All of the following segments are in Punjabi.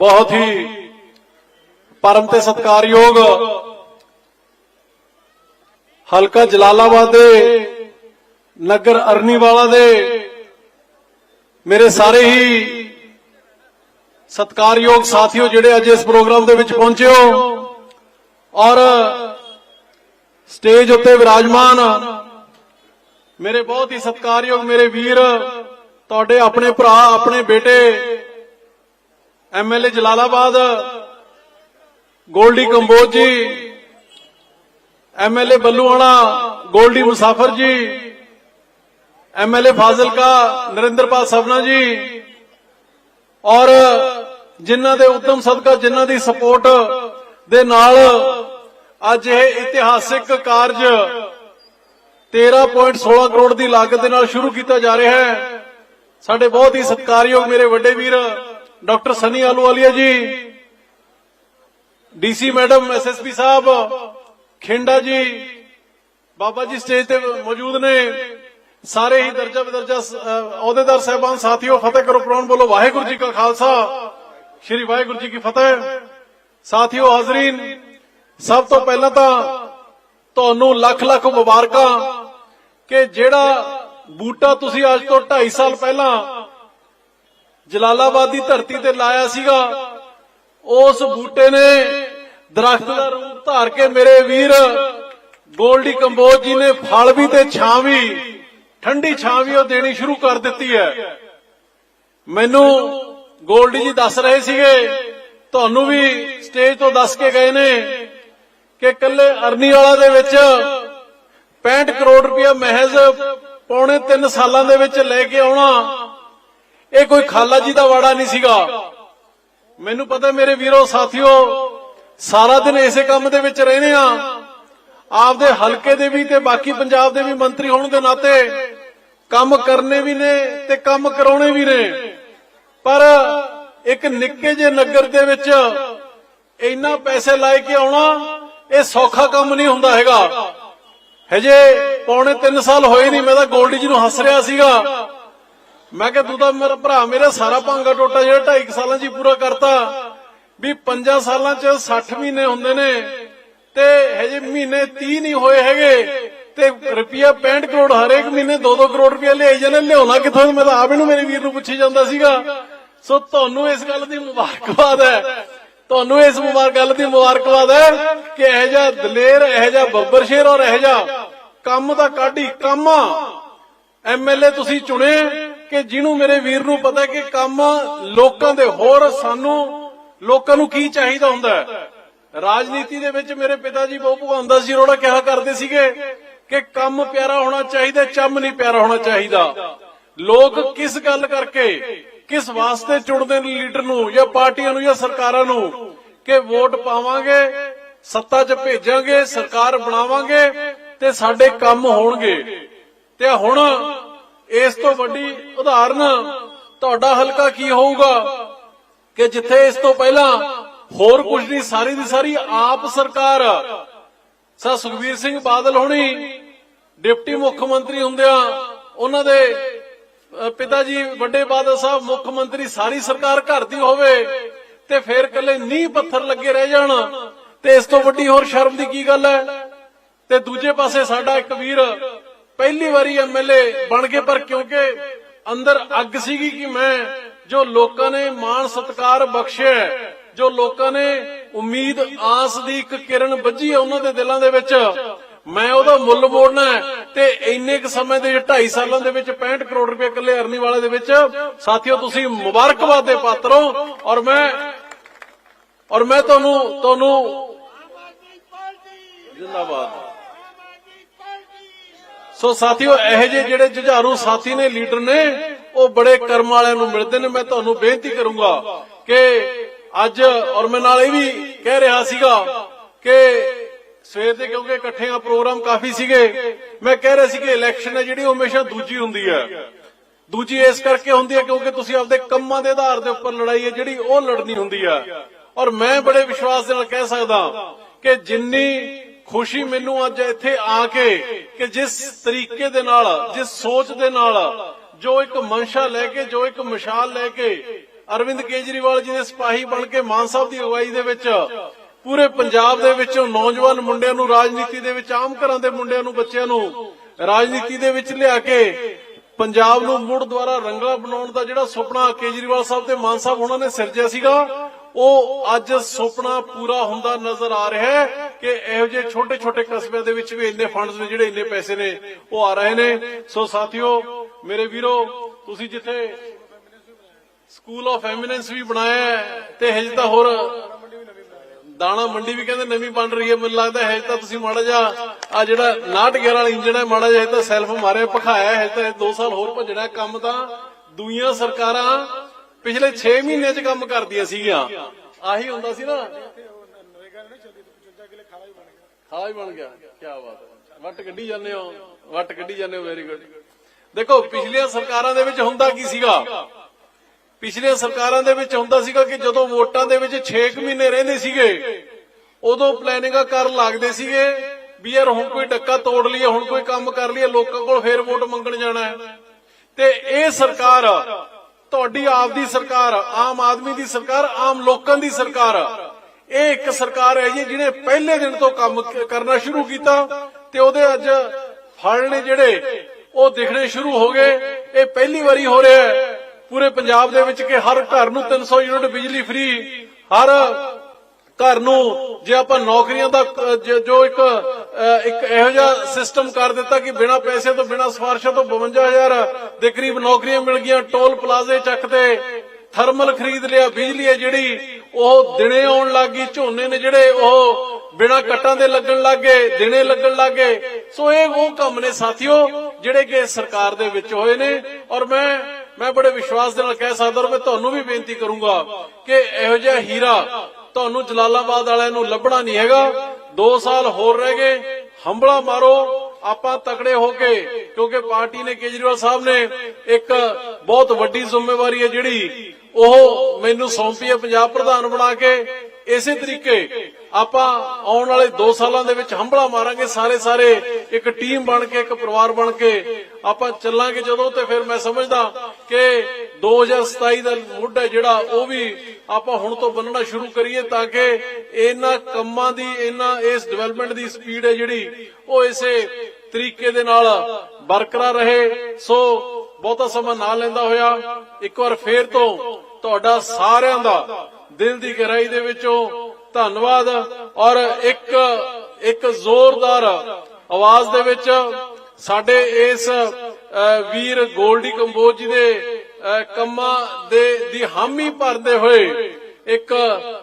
ਬਹੁਤ ਹੀ ਪਰਮ ਤੇ ਸਤਿਕਾਰਯੋਗ ਹਲਕਾ ਜਲਾਲਾਬਾਦ ਦੇ ਨਗਰ ਅਰਨੀਵਾਲਾ ਦੇ ਮੇਰੇ ਸਾਰੇ ਹੀ ਸਤਿਕਾਰਯੋਗ ਸਾਥੀਓ ਜਿਹੜੇ ਅੱਜ ਇਸ ਪ੍ਰੋਗਰਾਮ ਦੇ ਵਿੱਚ ਪਹੁੰਚੇ ਹੋ ਔਰ ਸਟੇਜ ਉੱਤੇ ਵਿਰਾਜਮਾਨ ਮੇਰੇ ਬਹੁਤ ਹੀ ਸਤਿਕਾਰਯੋਗ ਮੇਰੇ ਵੀਰ, ਤੁਹਾਡੇ ਆਪਣੇ ਭਰਾ, ਆਪਣੇ ਬੇਟੇ ਐਮਐਲਏ ਜਲਾਲਾਬਾਦ, ਗੋਲਡੀ ਕੰਬੋਜ ਜੀ ਐਮਐਲਏ ਬੱਲੂਆਣਾ, ਗੋਲਡੀ ਮੁਸਾਫਰ ਜੀ ਐਮਐਲਏ ਫਾਜ਼ਿਲਕਾ, ਨਰਿੰਦਰਪਾਲ ਸਵਨਾ ਜੀ ਔਰ ਜਿਨ੍ਹਾਂ ਦੇ ਉਦਮ ਸਦਕਾ, ਜਿਨ੍ਹਾਂ ਦੀ ਸਪੋਰਟ ਦੇ ਨਾਲ ਅੱਜ ਇਹ ਇਤਿਹਾਸਿਕ ਕਾਰਜ 13.16 ਕਰੋੜ ਦੀ ਲਾਗਤ ਦੇ ਨਾਲ ਸ਼ੁਰੂ ਕੀਤਾ ਜਾ ਰਿਹਾ ਹੈ। ਸਾਡੇ ਬਹੁਤ ਹੀ ਸਤਿਕਾਰਯੋਗ ਮੇਰੇ ਵੱਡੇ ਵੀਰ doctor Sunny Ahluwalia ji, DC madam SSP ਸਾਹਿਬ, ਖਿੰਡਾ ਜੀ, ਬਾਬਾ ਜੀ ਸਟੇਜ ਤੇ ਮੌਜੂਦ ਨੇ। ਸਾਰੇ ਹੀ ਦਰਜਾ ਬਦਰਜਾ ਅਹੁਦੇਦਾਰ ਸਹਿਬਾਨ ਸਾਥੀਓ, ਫਤਿਹ ਕਰੋ ਪ੍ਰਣਾਮ ਬੋਲੋ। ਵਾਹਿਗੁਰੂ ਜੀ ਕਾ ਖਾਲਸਾ। ਸ੍ਰੀ ਵਾਹਿਗੁਰੂ ਜੀ ਕੀ ਫਤਿਹ। ਸਾਥੀਓ ਹਾਜ਼ਰੀਨ, ਸਭ ਤੋਂ ਪਹਿਲਾਂ ਤਾਂ ਤੁਹਾਨੂੰ ਲੱਖ ਲੱਖ ਮੁਬਾਰਕਾਂ ਕਿ ਜਿਹੜਾ ਬੂਟਾ ਤੁਸੀਂ ਅੱਜ ਤੋਂ 2.5 ਸਾਲ ਪਹਿਲਾਂ ਜਲਾਲਾਬਾਦ ਦੀ ਧਰਤੀ ਤੇ ਲਾਇਆ ਸੀਗਾ। ਉਸ ਬੂਟੇ ਨੇ ਦਰਖਤ ਦਾ ਰੂਪ ਧਾਰ ਕੇ ਮੇਰੇ ਵੀਰ ਗੋਲਡੀ ਕੰਬੋਜ ਜੀ ਨੇ ਫਲ ਵੀ ਤੇ ਛਾਂ ਵੀ, ਠੰਡੀ ਛਾਂ ਵੀ ਉਹ ਦੇਣੀ ਸ਼ੁਰੂ ਕਰ ਦਿੱਤੀ ਹੈ। ਮੈਨੂੰ ਗੋਲਡੀ ਜੀ ਦੱਸ ਰਹੇ ਸੀਗੇ, ਤੁਹਾਨੂੰ ਵੀ ਸਟੇਜ ਤੋਂ ਦੱਸ ਕੇ ਗਏ ਨੇ ਕਿ ਕੱਲੇ ਅਰਨੀ ਵਾਲਾ ਦੇ ਵਿੱਚ 65 ਕਰੋੜ ਰੁਪਇਆ ਮਹਿਜ਼ ਪੌਣੇ 3 ਸਾਲਾਂ ਦੇ ਵਿੱਚ ਲੈ ਕੇ ਆਉਣਾ ਇਹ ਕੋਈ ਖਾਲਾ ਜੀ ਦਾ ਵਾੜਾ ਨਹੀਂ ਸੀਗਾ। ਮੈਨੂੰ ਪਤਾ ਮੇਰੇ ਵੀਰੋ, ਸਾਥੀਓ, ਸਾਰਾ ਦਿਨ ਇਸੇ ਕੰਮ ਦੇ ਵਿੱਚ ਰਹਿੰਦੇ ਆ। ਆਪਦੇ ਹਲਕੇ ਦੇ ਵੀ ਤੇ ਬਾਕੀ ਪੰਜਾਬ ਦੇ ਵੀ ਮੰਤਰੀ ਹੋਣ ਦੇ ਨਾਤੇ ਕੰਮ ਕਰਨੇ ਵੀ ਨੇ ਤੇ ਕੰਮ ਕਰਾਉਣੇ ਵੀ ਨੇ। ਪਰ ਇੱਕ ਨਿੱਕੇ ਜਿਹੇ ਨਗਰ ਦੇ ਵਿੱਚ ਇੰਨਾ ਪੈਸੇ ਲਾਏ ਕੇ ਆਉਣਾ, ਇਹ ਸੌਖਾ ਕੰਮ ਨਹੀਂ ਹੁੰਦਾ ਹੈਗਾ। ਹਜੇ ਪੌਣੇ 3 ਸਾਲ ਹੋਏ ਨਹੀਂ, ਮੈਂ ਤਾਂ ਗੋਲਡੀ ਜੀ ਨੂੰ ਹੱਸ ਰਿਹਾ ਸੀਗਾ। ਮੈਂ ਕਿਹਾ ਤੂੰ ਤਾਂ ਮੇਰਾ ਭਰਾ, ਮੇਰਾ ਸਾਰਾ ਭਾਂਗਾ ਟੋਟਾ ਜਿਹੜਾ 2.5 ਸਾਲਾਂ 'ਚ ਹੀ ਪੂਰਾ ਕਰਤਾ। ਵੀ 5 ਸਾਲਾਂ 'ਚ 60 ਮਹੀਨੇ ਹੁੰਦੇ ਨੇ ਤੇ ਹਜੇ ਮਹੀਨੇ 30 ਨਹੀਂ ਹੋਏ ਹੈਗੇ ਤੇ ਰੁਪਿਆ 65 ਕਰੋੜ ਹਰੇਕ ਮਹੀਨੇ 2-2 ਕਰੋੜ ਰੁਪਇਆ ਲਿਆਈ ਜਾਂਦੇ ਲਿਆਉਣਾ ਕਿੱਥੋਂ ਮੈਂ ਤਾਂ ਆਪ ਇਹਨੂੰ ਮੇਰੇ ਵੀਰ ਨੂੰ ਪੁੱਛੀ ਜਾਂਦਾ ਸੀਗਾ। ਸੋ ਤੁਹਾਨੂੰ ਇਸ ਗੱਲ ਦੀ ਮੁਬਾਰਕਬਾਦ ਹੈ। ਤੁਹਾਨੂੰ ਇਸ ਮੁਬਾਰਕ ਗੱਲ ਦੀ ਮੁਬਾਰਕਬਾਦ ਹੈ ਕਿ ਇਹ ਜਿਹਾ ਦਲੇਰ, ਇਹ ਜਿਹਾ ਬੱਬਰ ਸ਼ੇਰ ਔਰ ਇਹ ਜਿਹਾ ਕੰਮ ਦਾ ਕਾਢੀ ਕਾਮਾ ਐਮਐਲਏ ਤੁਸੀਂ ਚੁਣੇ। ਕਿ ਜਿਹਨੂੰ ਮੇਰੇ ਵੀਰ ਨੂੰ ਪਤਾ ਕਿ ਕੰਮ ਲੋਕਾਂ ਦੇ ਹੋਰ ਸਾਨੂੰ ਲੋਕਾਂ ਨੂੰ ਕੀ ਚਾਹੀਦਾ ਹੁੰਦਾ ਰਾਜਨੀਤੀ ਦੇ ਵਿੱਚ ਮੇਰੇ ਪਿਤਾ ਜੀ ਬਹੁਤ ਭਗਵੰਤ ਜੀ ਰੋੜਾ ਕਿਹਾ ਕਰਦੇ ਸੀਗੇ ਕਿ ਕੰਮ ਪਿਆਰਾ ਹੋਣਾ ਚਾਹੀਦਾ, ਚੰਮ ਨਹੀਂ ਪਿਆਰਾ ਹੋਣਾ ਚਾਹੀਦਾ। ਲੋਕ ਕਿਸ ਗੱਲ ਕਰਕੇ, ਕਿਸ ਵਾਸਤੇ ਚੁਣਦੇ ਨੇ ਲੀਡਰ ਨੂੰ ਜਾਂ ਪਾਰਟੀਆਂ ਨੂੰ ਜਾਂ ਸਰਕਾਰਾਂ ਨੂੰ ਕਿ ਵੋਟ ਪਾਵਾਂਗੇ, ਸੱਤਾ 'ਚ ਭੇਜਾਂਗੇ, ਸਰਕਾਰ ਬਣਾਵਾਂਗੇ ਤੇ ਸਾਡੇ ਕੰਮ ਹੋਣਗੇ। ਤੇ ਹੁਣ ਇਸ ਤੋਂ ਵੱਡੀ ਉਦਾਹਰਨ ਤੁਹਾਡਾ ਹਲਕਾ ਕੀ ਹੋਊਗਾ? ਕਿ ਜਿੱਥੇ ਇਸ ਤੋਂ ਪਹਿਲਾਂ ਹੋਰ ਕੁਝ ਨਹੀਂ, ਸਾਰੀ ਦੀ ਸਾਰੀ ਆਪ ਸਰਕਾਰ। ਸਰ ਸੁਖਬੀਰ ਸਿੰਘ ਬਾਦਲ ਹੋਣੀ, ਡਿਪਟੀ ਮੁੱਖ ਮੰਤਰੀ ਹੁੰਦਿਆਂ ਉਹਨਾਂ ਦੇ ਪਿਤਾ ਜੀ ਵੱਡੇ ਬਾਦਲ ਸਾਹਿਬ ਮੁੱਖ ਮੰਤਰੀ ਸਾਰੀ ਸਰਕਾਰ ਘਰ ਦੀ ਹੋਵੇ ਤੇ ਫੇਰ ਕੱਲੇ ਨੀਂਹ ਪੱਥਰ ਲੱਗੇ ਰਹਿ ਜਾਣ ਤੇ ਇਸ ਤੋਂ ਵੱਡੀ ਹੋਰ ਸ਼ਰਮ ਦੀ ਕੀ ਗੱਲ ਹੈ? ਤੇ ਦੂਜੇ ਪਾਸੇ ਸਾਡਾ ਇੱਕ ਵੀਰ ਪਹਿਲੀ ਵਾਰੀ ਐਮਐਲਏ ਬਣ ਗਏ, ਪਰ ਕਿਉਂਕਿ ਅੰਦਰ ਅੱਗ ਸੀਗੀ ਕਿ ਮੈਂ ਜੋ ਲੋਕਾਂ ਨੇ ਮਾਣ ਸਤਕਾਰ ਬਖਸ਼ਿਆ ਜੋ ਲੋਕਾਂ ਨੇ ਉਮੀਦ ਆਸ ਦੀ ਇੱਕ ਕਿਰਨ ਵੱਜੀ ਹੈ ਉਹਨਾਂ ਦੇ ਦਿਲਾਂ ਦੇ ਵਿੱਚ, ਮੈਂ ਉਹਦਾ ਮੁੱਲ ਮੋੜਨਾ ਤੇ ਇੰਨੇ ਕੁ ਸਮੇਂ ਦੇ 2.5 ਸਾਲਾਂ ਦੇ ਵਿੱਚ 65 ਕਰੋੜ ਰੁਪਏ ਇਕੱਲੇ ਅਰਨੀ ਵਾਲੇ ਦੇ ਵਿੱਚ, ਸਾਥੀਓ ਤੁਸੀਂ ਮੁਬਾਰਕਬਾਦ ਦੇ ਪਾਤਰ ਹੋ ਔਰ ਮੈਂ ਔਰ ਮੈਂ ਤੁਹਾਨੂੰ ਤੁਹਾਨੂੰ ਜਿੰਦਾਬਾਦ। ਸੋ ਸਾਥੀਓ, ਇਹ ਜਿਹੇ ਜਿਹੜੇ ਜੁਝਾਰੂ ਸਾਥੀ ਨੇ, ਲੀਡਰ ਨੇ, ਉਹ ਬੜੇ ਕਰਮ ਵਾਲਿਆਂ ਨੂੰ ਮਿਲਦੇ ਨੇ। ਮੈਂ ਤੁਹਾਨੂੰ ਬੇਨਤੀ ਕਰੂੰਗਾ ਕਿ ਅੱਜ, ਔਰ ਮੈਂ ਨਾਲ ਇਹ ਵੀ ਕਹਿ ਰਿਹਾ ਸੀਗਾ ਕਿ ਸਵੇਰ ਦੇ, ਕਿਉਂਕਿ ਇਕੱਠੇ ਆ ਪ੍ਰੋਗਰਾਮ ਕਾਫੀ ਸੀਗੇ, ਮੈਂ ਕਹਿ ਰਿਹਾ ਸੀ ਕਿ ਇਲੈਕਸ਼ਨ ਹੈ ਜਿਹੜੀ, ਉਹ ਹਮੇਸ਼ਾ ਦੂਜੀ ਹੁੰਦੀ ਹੈ। ਦੂਜੀ ਇਸ ਕਰਕੇ ਹੁੰਦੀ ਹੈ ਕਿਉਂਕਿ ਤੁਸੀਂ ਆਪਦੇ ਕੰਮਾਂ ਦੇ ਆਧਾਰ ਦੇ ਉੱਪਰ ਲੜਾਈ ਹੈ ਜਿਹੜੀ, ਉਹ ਲੜਨੀ ਹੁੰਦੀ ਹੈ। ਔਰ ਮੈਂ ਬੜੇ ਵਿਸ਼ਵਾਸ ਦੇ ਨਾਲ ਕਹਿ ਸਕਦਾ ਕਿ ਜਿੰਨੀ ਖੁਸ਼ੀ ਮੈਨੂੰ ਅੱਜ ਇੱਥੇ ਆ ਕੇ ਕਿ ਜਿਸ ਤਰੀਕੇ ਦੇ ਨਾਲ, ਜਿਸ ਸੋਚ ਦੇ ਨਾਲ ਜੋ ਇੱਕ ਮਨਸ਼ਾ ਲੈ ਕੇ, ਜੋ ਇੱਕ ਮਿਸਾਲ ਲੈ ਕੇ ਅਰਵਿੰਦ ਕੇਜਰੀਵਾਲ ਜੀ ਦੇ ਸਿਪਾਹੀ ਬਣ ਕੇ ਮਾਨ ਸਾਹਿਬ ਦੀ ਅਗਵਾਈ ਦੇ ਵਿੱਚ ਪੂਰੇ ਪੰਜਾਬ ਦੇ ਵਿੱਚੋਂ ਨੌਜਵਾਨ ਮੁੰਡਿਆਂ ਨੂੰ, ਰਾਜਨੀਤੀ ਦੇ ਵਿੱਚ, ਆਮ ਘਰਾਂ ਦੇ ਮੁੰਡਿਆਂ ਨੂੰ, ਬੱਚਿਆਂ ਨੂੰ ਰਾਜਨੀਤੀ ਦੇ ਵਿੱਚ ਲਿਆ ਕੇ ਪੰਜਾਬ ਨੂੰ ਮੁੜ ਦੁਆਰਾ ਰੰਗਲਾ ਬਣਾਉਣ ਦਾ ਜਿਹੜਾ ਸੁਪਨਾ ਕੇਜਰੀਵਾਲ ਸਾਹਿਬ ਤੇ ਮਾਨ ਸਾਹਿਬ ਉਹਨਾਂ ਨੇ ਸਿਰਜਿਆ ਸੀਗਾ ਉਹ ਅੱਜ ਸੁਪਨਾ ਪੂਰਾ ਹੁੰਦਾ ਨਜ਼ਰ ਆ ਰਿਹਾ ਹੈ ਕਿ ਇਹੋ ਜਿਹੇ ਛੋਟੇ ਛੋਟੇ ਕਸਬਿਆਂ ਦੇ ਵਿੱਚ ਵੀ ਇੰਨੇ ਫੰਡਸ ਨੇ ਜਿਹੜੇ ਇੰਨੇ ਪੈਸੇ ਨੇ, ਉਹ ਆ ਰਹੇ ਨੇ। ਸੋ ਸਾਥੀਓ, ਮੇਰੇ ਵੀਰੋ, ਤੁਸੀਂ ਜਿੱਥੇ ਸਕੂਲ ਆਫ ਐਮੀਨੈਂਸ ਵੀ ਬਣਾਇਆ ਤੇ ਹਜੇ ਤਾਂ ਹੋਰ ਦਾਣਾ ਮੰਡੀ ਵੀ ਕਹਿੰਦੇ ਨਵੀਂ ਬਣ ਰਹੀ ਹੈ। ਮੈਨੂੰ ਲੱਗਦਾ ਹੈ ਤਾਂ ਤੁਸੀਂ ਮਾੜਾ ਜਿਹਾ ਆ ਜਿਹੜਾ 911 ਵਾਲਾ ਇੰਜਣ ਹੈ, ਮਾੜਾ ਜਿਹਾ ਤਾਂ ਸੈਲਫ ਮਾਰਿਆ, ਭਖਾਇਆ ਹੈ। ਤਾਂ 2 ਸਾਲ ਹੋਰ ਭੱਜਣਾ ਕੰਮ ਤਾਂ ਦੁਨੀਆ ਸਰਕਾਰਾਂ ਪਿਛਲੇ 6 ਮਹੀਨੇ 'ਚ ਕੰਮ ਕਰਦੀਆਂ ਸੀਗੀਆਂ। ਆਹੀ ਹੁੰਦਾ ਸੀ ਨਾ। ਖਾਲਾ ਹੀ ਬਣ ਗਿਆ। ਕੀ ਬਾਤ ਹੈ। ਵੱਟ ਕੱਢੀ ਜਾਂਦੇ ਹੋ। ਵੱਟ ਕੱਢੀ ਜਾਂਦੇ ਹੋ। ਵੈਰੀ ਗੁੱਡ ਦੇਖੋ, ਪਿਛਲੀਆਂ ਸਰਕਾਰਾਂ ਦੇ ਵਿੱਚ ਹੁੰਦਾ ਕੀ ਸੀਗਾ? ਪਿਛਲੀਆਂ ਸਰਕਾਰਾਂ ਦੇ ਵਿੱਚ ਹੁੰਦਾ ਸੀਗਾ ਕਿ ਜਦੋਂ ਵੋਟਾਂ ਦੇ ਵਿੱਚ 6 ਮਹੀਨੇ ਰਹਿੰਦੇ ਸੀਗੇ, ਉਦੋਂ ਪਲੈਨਿੰਗਾਂ ਕਰਨ ਲੱਗਦੇ ਸੀਗੇ ਵੀ ਯਾਰ ਹੁਣ ਕੋਈ ਡੱਕਾ ਤੋੜ ਲਈਏ, ਹੁਣ ਕੋਈ ਕੰਮ ਕਰ ਲਈਏ, ਲੋਕਾਂ ਕੋਲ ਫੇਰ ਵੋਟ ਮੰਗਣ ਜਾਣਾ ਹੈ। ਤੇ ਇਹ ਸਰਕਾਰ ਤੁਹਾਡੀ ਆਪ ਸਰਕਾਰ, ਆਮ ਆਦਮੀ ਦੀ ਸਰਕਾਰ, ਆਮ ਲੋਕਾਂ ਦੀ ਸਰਕਾਰ। ਇਹ ਇੱਕ ਸਰਕਾਰ ਹੈ ਜੀ ਜਿਹਨੇ ਪਹਿਲੇ ਦਿਨ ਤੋਂ ਕੰਮ ਕਰਨਾ ਸ਼ੁਰੂ ਕੀਤਾ ਤੇ ਉਹਦੇ ਅੱਜ ਫਲ ਨੇ ਜਿਹੜੇ, ਉਹ ਦਿਖਣੇ ਸ਼ੁਰੂ ਹੋ ਗਏ। ਇਹ ਪਹਿਲੀ ਵਾਰੀ ਹੋ ਰਿਹਾ ਹੈ। ਪੂਰੇ ਪੰਜਾਬ ਦੇ ਵਿੱਚ ਕਿ ਹਰ ਘਰ ਨੂੰ 300 ਯੂਨਿਟ ਬਿਜਲੀ ਫ੍ਰੀ, ਹਰ ਘਰ ਨੂੰ ਜੇ ਆਪਾਂ ਨੌਕਰੀਆਂ ਦਾ ਜੋ ਇੱਕ ਇੱਕ ਇਹੋ ਜਿਹਾ ਸਿਸਟਮ ਕਰ ਦਿੱਤਾ ਕਿ ਬਿਨਾਂ ਪੈਸੇ ਤੋਂ, ਬਿਨਾਂ ਸਿਫਾਰਸ਼ਾਂ ਤੋਂ 52000 ਦੇ ਕਰੀਬ ਨੌਕਰੀਆਂ ਮਿਲ ਗਈਆਂ, ਟੋਲ ਪਲਾਜ਼ੇ ਚੱਕ ਤੇ ਥਰਮਲ ਖਰੀਦ ਲਿਆ, ਬਿਜਲੀ ਹੈ ਜਿਹੜੀ, ਉਹ ਦਿਨੇ ਆਉਣ ਲੱਗੀ ਝੋਨੇ ਨੇ ਜਿਹੜੇ ਉਹ ਬਿਨਾਂ ਕੱਟਾਂ ਦੇ ਲੱਗਣ ਲੱਗੇ ਦਿਨੇ ਲੱਗਣ ਲੱਗੇ ਸੋ ਇਹ ਉਹ ਕੰਮ ਨੇ ਸਾਥੀਓ, ਜਿਹੜੇ ਕਿ ਸਰਕਾਰ ਦੇ ਵਿੱਚ ਹੋਏ ਨੇ। ਔਰ ਮੈਂ ਮੈਂ ਬੜੇ ਵਿਸ਼ਵਾਸ ਦੇ ਨਾਲ ਕਹਿ ਸਕਦਾ ਔਰ ਮੈਂ ਤੁਹਾਨੂੰ ਵੀ ਬੇਨਤੀ ਕਰੂੰਗਾ ਕਿ ਇਹੋ ਜਿਹਾ ਹੀਰਾ ਤੁਹਾਨੂੰ ਜਲਾਲਾਬਾਦ ਵਾਲਿਆਂ ਨੂੰ ਲੱਭਣਾ ਨਹੀਂ ਹੈਗਾ। 2 ਸਾਲ ਹੋਰ ਰਹਿ ਗਏ। ਹੰਬਲਾ ਮਾਰੋ। ਆਪਾਂ ਤਕੜੇ ਹੋ ਕੇ, ਕਿਉਂਕਿ ਪਾਰਟੀ ਨੇ ਕੇਜਰੀਵਾਲ ਸਾਹਿਬ ਨੇ ਇੱਕ ਬਹੁਤ ਵੱਡੀ ਜ਼ਿੰਮੇਵਾਰੀ ਹੈ ਜਿਹੜੀ ਉਹ ਮੈਨੂੰ ਸੌਂਪੀ ਹੈ ਪੰਜਾਬ ਪ੍ਰਧਾਨ ਬਣਾ ਕੇ। ਇਸੇ ਤਰੀਕੇ ਆਪਾਂ ਆਉਣ ਵਾਲੇ 2 ਸਾਲਾਂ ਦੇ ਵਿੱਚ ਹੰਬਲਾ ਮਾਰਾਂਗੇ, ਸਾਰੇ ਸਾਰੇ, ਇੱਕ ਟੀਮ ਬਣ ਕੇ, ਇੱਕ ਪਰਿਵਾਰ ਬਣ ਕੇ। ਆਪਾਂ ਚੱਲਾਂਗੇ ਜਦੋਂ ਤੇ ਫਿਰ ਮੈਂ ਸਮਝਦਾ ਕਿ 2027 ਦਾ ਮੁੱਢ ਹੈ ਜਿਹੜਾ, ਉਹ ਵੀ ਆਪਾਂ ਹੁਣ ਤੋਂ ਬੰਨਣਾ ਸ਼ੁਰੂ ਕਰੀਏ ਤਾਂ ਕਿ ਇਹਨਾਂ ਕੰਮਾਂ ਦੀ, ਇਹਨਾਂ ਇਸ ਡਿਵੈਲਪਮੈਂਟ ਦੀ ਸਪੀਡ ਹੈ ਜਿਹੜੀ, ਉਹ ਇਸੇ ਤਰੀਕੇ ਦੇ ਨਾਲ ਬਰਕਰਾਰ ਰਹੇ। ਸੋ ਬਹੁਤਾ ਸਮਾਂ ਨਾ ਲੈਂਦਾ ਹੋਇਆ, ਇੱਕ ਵਾਰ ਫੇਰ ਤੋਂ ਤੁਹਾਡਾ ਸਾਰਿਆਂ ਦਾ ਦਿਲ ਦੀ ਗਹਿਰਾਈ ਦੇ ਵਿੱਚੋਂ ਧੰਨਵਾਦ ਔਰ ਇੱਕ ਇੱਕ ਜ਼ੋਰਦਾਰ ਆਵਾਜ਼ ਦੇ ਵਿੱਚ ਸਾਡੇ ਇਸ ਵੀਰ ਗੋਲਡੀ ਕੰਬੋਜ ਜੀ ਦੇ ਕੰਮਾਂ ਦੇ, ਦੀ ਹਾਮੀ ਭਰਦੇ ਹੋਏ ਇੱਕ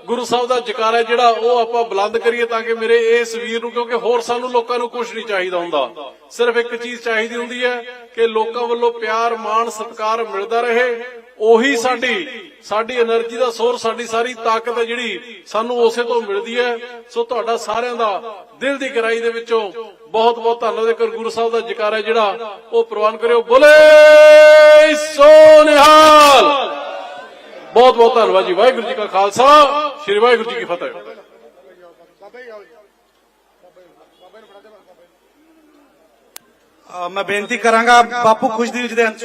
ਗੁਰੂ ਸਾਹਿਬ ਦਾ ਜਕਾਰਾ ਜਿਹੜਾ ਉਹ ਆਪਾਂ ਬੁਲੰਦ ਕਰੀਏ ਤਾਂ ਕਿ ਮੇਰੇ ਇਸ ਵੀਰ ਨੂੰ, ਕਿਉਂਕਿ ਹੋਰ ਸਾਨੂੰ ਲੋਕਾਂ ਨੂੰ ਕੁਝ ਨਹੀਂ ਚਾਹੀਦਾ ਹੁੰਦਾ। ਸਿਰਫ ਇੱਕ ਚੀਜ਼ ਚਾਹੀਦੀ ਹੁੰਦੀ ਹੈ ਕਿ ਲੋਕਾਂ ਵੱਲੋਂ ਪਿਆਰ, ਮਾਣ, ਸਤਿਕਾਰ ਮਿਲਦਾ ਰਹੇ। ਉਹੀ ਸਾਡੀ ਸਾਡੀ એનર્ਜੀ ਦਾ ਸੋਰ ਸਾਡੀ ਸਾਰੀ ਤਾਕਤ ਹੈ ਜਿਹੜੀ ਸਾਨੂੰ ਉਸੇ ਤੋਂ ਮਿਲਦੀ ਹੈ। ਸੋ ਤੁਹਾਡਾ ਸਾਰਿਆਂ ਦਾ ਦਿਲ ਦੀ ਗਰਾਈ ਦੇ ਵਿੱਚੋਂ ਬਹੁਤ ਬਹੁਤ ਧੰਨਵਾਦ। ਕਰ ਗੁਰੂ ਸਾਹਿਬ ਦਾ ਜਕਾਰਾ ਜਿਹੜਾ ਉਹ ਪ੍ਰਵਾਨ ਕਰਿਓ। ਬੋਲੇ ਸੋ ਨਿਹਾਲ! ਬਹੁਤ ਬਹੁਤ ਧੰਨਵਾਦ ਜੀ। ਵਾਹਿਗੁਰੂ ਜੀ ਕਾ ਖਾਲਸਾ ਸ੍ਰੀ ਵਾਹਿਗੁਰੂ ਜੀ ਕੀ ਫਤਿਹ। ਮੈਂ ਬੇਨਤੀ ਕਰਾਂਗਾ ਬਾਪੂ ਖੁਸ਼ਦੀਪ ਜੀ ਦੇ ਅੰਸ਼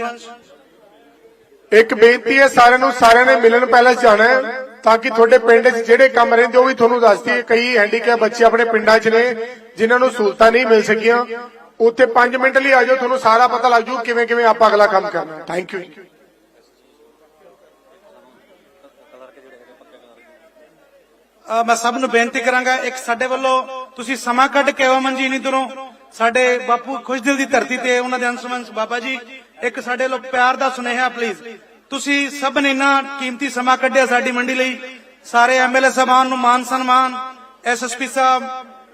ਇੱਕ ਬੇਨਤੀ ਹੈ ਸਾਰਿਆਂ ਨੂੰ ਸਾਰਿਆਂ ਨੇ ਮਿਲਣ ਪੈਲਸ ਜਾਣਾ ਹੈ ਤਾਂ ਕਿ ਤੁਹਾਡੇ ਪਿੰਡ 'ਚ ਜਿਹੜੇ ਕੰਮ ਰਹਿੰਦੇ ਉਹ ਵੀ ਤੁਹਾਨੂੰ ਦੱਸਦੀ ਹੈ ਕਈ ਹੈਂਡੀਕੈਪ ਬੱਚੇ ਆਪਣੇ ਪਿੰਡਾਂ 'ਚ ਨੇ ਜਿਨ੍ਹਾਂ ਨੂੰ ਸਹੂਲਤਾਂ ਨਹੀਂ ਮਿਲ ਸਕੀਆਂ। ਉੱਥੇ 5 ਮਿੰਟ ਲਈ ਆ ਜਾਓ ਤੁਹਾਨੂੰ ਸਾਰਾ ਪਤਾ ਲੱਗ ਜੂ ਕਿਵੇਂ ਕਿਵੇਂ ਆਪਾਂ ਅਗਲਾ ਕੰਮ ਕਰਨਾ ਥੈਂਕ ਯੂ ਮੈਂ ਸਭ ਨੂੰ ਬੇਨਤੀ ਕਰਾਂਗਾ, ਇੱਕ ਸਾਡੇ ਵੱਲੋਂ ਤੁਸੀਂ ਸਮਾਂ ਕੱਢ ਕੇ ਆਓ ਮਨਜੀਨੀ ਦਰੋਂ ਸਾਡੇ ਬਾਪੂ ਖੁਸ਼ਦਿਲ ਦੀ ਧਰਤੀ ਤੇ ਉਹਨਾਂ ਦੇ ਅੰਸ਼ਵੰਸ਼ ਬਾਬਾ ਜੀ। ਇੱਕ ਸਾਡੇ ਵੱਲੋਂ ਪਿਆਰ ਦਾ ਸੁਨੇਹਾ ਪਲੀਜ਼ ਤੁਸੀਂ ਸਭ ਨੇ ਇੰਨਾ ਕੀਮਤੀ ਸਮਾਂ ਕੱਢਿਆ ਸਾਡੀ ਮੰਡੀ ਲਈ। ਸਾਰੇ ਐਮਐਲਏ ਸਾਹਿਬਾਨ ਨੂੰ ਮਾਨ ਸਨਮਾਨ। ਐਸਐਸਪੀ ਸਾਹਿਬ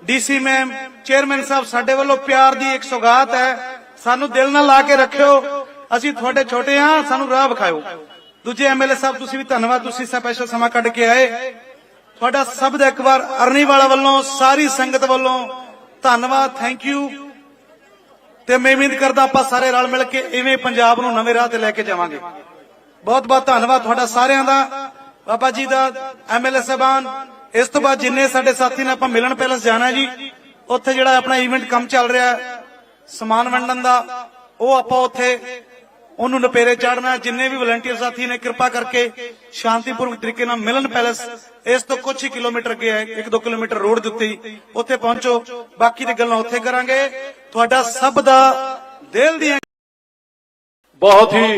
ਡੀਸੀ ਮੈਮ, ਚੇਅਰਮੈਨ ਸਾਹਿਬ, ਸਾਡੇ ਵੱਲੋਂ ਪਿਆਰ ਦੀ ਇੱਕ ਸੁਗਾਤ ਹੈ। ਸਾਨੂੰ ਦਿਲ ਨਾਲ ਲਾ ਕੇ ਰੱਖਿਓ। ਅਸੀਂ ਤੁਹਾਡੇ ਛੋਟੇ ਹਾਂ, ਸਾਨੂੰ ਰਾਹ ਵਿਖਾਇਓ। ਦੂਜੇ ਐਮਐਲਏ ਸਾਹਿਬ, ਤੁਸੀਂ ਵੀ ਧੰਨਵਾਦ। ਤੁਸੀਂ ਸਪੈਸ਼ਲ ਸਮਾਂ ਕੱਢ ਕੇ ਆਏ। ਤੁਹਾਡਾ ਸਭ ਦਾ ਇੱਕ ਵਾਰ ਅਰਨੀ ਵਾਲਾ ਵੱਲੋਂ ਸਾਰੀ ਸੰਗਤ ਵੱਲੋਂ ਧੰਨਵਾਦ ਥੈਂਕ ਯੂ ਤੇ ਮੈਂ ਉਮੀਦ ਕਰਦਾ ਆਪਾਂ ਸਾਰੇ ਰਲ ਮਿਲ ਕੇ ਇਵੇਂ ਪੰਜਾਬ ਨੂੰ ਨਵੇਂ ਰਾਹ ਤੇ ਲੈ ਕੇ ਜਾਵਾਂਗੇ। ਬਹੁਤ ਬਹੁਤ ਧੰਨਵਾਦ ਤੁਹਾਡਾ ਸਾਰਿਆਂ ਦਾ। ਬਾਬਾ ਜੀ ਦਾ ਐਮਐਲਏ ਸਾਹਿਬਾਨ, ਇਸ ਤੋਂ ਬਾਅਦ ਜਿੰਨੇ ਸਾਡੇ ਸਾਥੀ ਨੇ, ਆਪਾਂ ਮਿਲਣ ਪੈਲਸ ਜਾਣਾ ਜੀ। ਉੱਥੇ ਜਿਹੜਾ ਆਪਣਾ ਇਵੈਂਟ ਕੰਮ ਚੱਲ ਰਿਹਾ, ਸਮਾਨ ਵੰਡਣ ਦਾ, ਉਹ ਆਪਾਂ ਉੱਥੇ ਉਹਨੂੰ ਨਪੇਰੇ ਚਾੜਨਾ, ਜਿੰਨੇ ਵੀ ਵਲੰਟੀਅਰ ਸਾਥੀ ਨੇ, ਕਿਰਪਾ ਕਰਕੇ ਸ਼ਾਂਤੀਪੂਰਨ ਤਰੀਕੇ ਨਾਲ ਮਿਲਨ ਪੈਲੇਸ, ਇਸ ਤੋਂ ਕੁਝ ਹੀ ਕਿਲੋਮੀਟਰ ਅੱਗੇ ਹੈ 1-2 ਕਿਲੋਮੀਟਰ ਰੋਡ ਦੇ ਉੱਤੇ ਉੱਥੇ ਪਹੁੰਚੋ, ਬਾਕੀ ਦੀ ਗੱਲਾਂ ਉੱਥੇ ਕਰਾਂਗੇ। ਤੁਹਾਡਾ ਸਭ ਦਾ ਦਿਲ ਦੀਆਂ ਬਹੁਤ ਹੀ